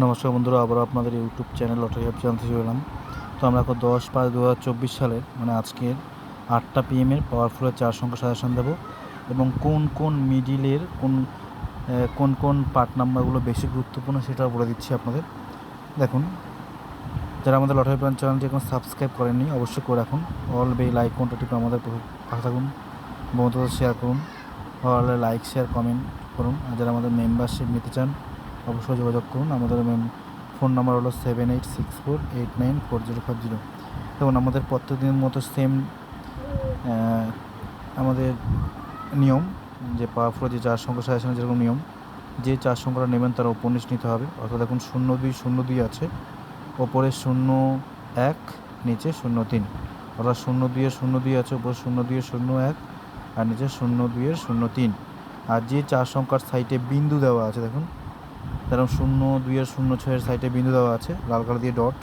নমস্কার বন্ধুরা, আবারও আপনাদের ইউটিউব চ্যানেল লটারি অ্যাপ জানতে চলাম তো আমরা এখন দশ পাঁচ দু হাজার চব্বিশ সালের মানে আজকের আটটা পিএমের পাওয়ারফুলের চার সংখ্যা সাজেশন দেবো এবং কোন কোন মিডিলের কোন কোন কোন পার্ট নাম্বারগুলো বেশি গুরুত্বপূর্ণ সেটাও বলে দিচ্ছি আপনাদের। দেখুন, যারা আমাদের লটারি প্ল্যান চ্যানেলটি এখন সাবস্ক্রাইব করেননি, অবশ্যই করে রাখুন। অল বেল আইকনটা টিপে আমাদের পাশে থাকুন। বন্ধুদের শেয়ার করুন। অল লাইক শেয়ার কমেন্ট করুন। আর যারা আমাদের মেম্বারশিপ নিতে চান অবশ্যই যোগাযোগ করুন। আমাদের মেম ফোন নাম্বার হলো seven eight six four eight nine four zero five zero এবং আমাদের প্রত্যেকদিনের মতো সেম আমাদের নিয়ম যে পাওয়ারফুল যে চার সংখ্যা সাজেশনের যেরকম নিয়ম। যে চার সংখ্যাটা নেবেন তারা উপনিশ নিতে হবে। অর্থাৎ এখন শূন্য দুই শূন্য দুই আছে। ওপরে শূন্য এক, নিচে শূন্য তিন। অর্থাৎ শূন্য দুইয়ের শূন্য দুই আছে, ওপরে শূন্য দুইয়ের শূন্য এক, আর নিচে শূন্য দুইয়ের শূন্য তিন। আর যে চার সংখ্যার সাইটে বিন্দু দেওয়া আছে, দেখুন যেরকম শূন্য দুই আর শূন্য ছয়ের সাইডে বিন্দু দেওয়া আছে, লাল কালার দিয়ে ডট।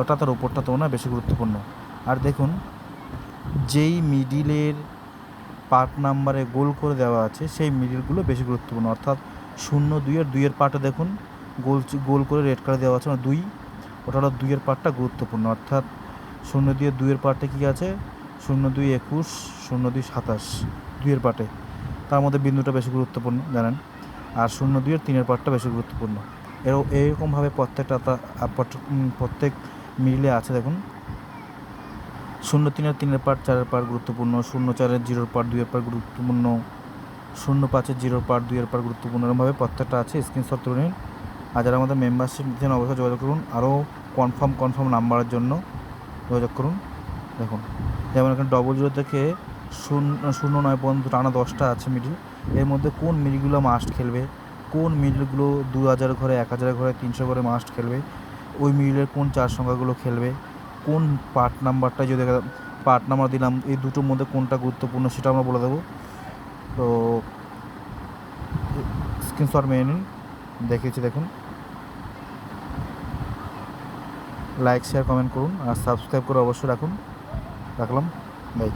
ওটা তার উপরটা তো না, বেশি গুরুত্বপূর্ণ। আর দেখুন, যেই মিডিলের পার্ট নাম্বারে গোল করে দেওয়া আছে, সেই মিডিলগুলো বেশি গুরুত্বপূর্ণ। অর্থাৎ শূন্য দুই আর দুইয়ের পার্টে দেখুন, গোল গোল করে রেড কালার দেওয়া আছে মানে দুই। ওটা হলো দুইয়ের পার্টটা গুরুত্বপূর্ণ। অর্থাৎ শূন্য দুইয়ের দুইয়ের পার্টে কী আছে? শূন্য দুই একুশ, শূন্য দুই সাতাশ দুইয়ের পার্টে তার মধ্যে বিন্দুটা বেশি গুরুত্বপূর্ণ, জানেন? আর শূন্য দুইয়ের তিনের পার্টটা বেশি গুরুত্বপূর্ণ। এরও এইরকমভাবে প্রত্যেকটা প্রত্যেক মিডিলে আছে দেখুন। শূন্য তিনের তিনের পার্ট চারের পার্ট গুরুত্বপূর্ণ, শূন্য চারের জিরোর পার্ট দুইয়ের পার্ট গুরুত্বপূর্ণ, শূন্য পাঁচের জিরোর পার্ট দুইয়ের পার্ট গুরুত্বপূর্ণ, এরকমভাবে প্রত্যেকটা আছে স্ক্রিনশট তুলে নিন। আর যারা আমাদের মেম্বারশিপ নিচ্ছেন অবশ্যই যোগাযোগ করুন, আরও কনফার্ম কনফার্ম নাম্বারের জন্য যোগাযোগ করুন। দেখুন, যেমন এখানে ডবল জিরো থেকে শূন্য শূন্য নয় পর্যন্ত টানা দশটা আছে মিডিল এর মধ্যে কোন মিডিলগুলো মাস্ট খেলবে? কোন মিডিলগুলো দু হাজার ঘরে, এক হাজার ঘরে, তিনশো ঘরে মাস্ট খেলবে? ওই মিডিলের কোন চার সংখ্যাগুলো খেলবে? কোন পার্ট নাম্বারটা যদি পার্ট নাম্বার দিলাম, এই দুটোর মধ্যে কোনটা গুরুত্বপূর্ণ সেটা আমরা বলে দেবো। তো স্ক্রিনশট মেনে নিন, দেখিয়েছি দেখুন। লাইক শেয়ার কমেন্ট করুন, আর সাবস্ক্রাইব করে অবশ্যই রাখুন। রাখলাম বাই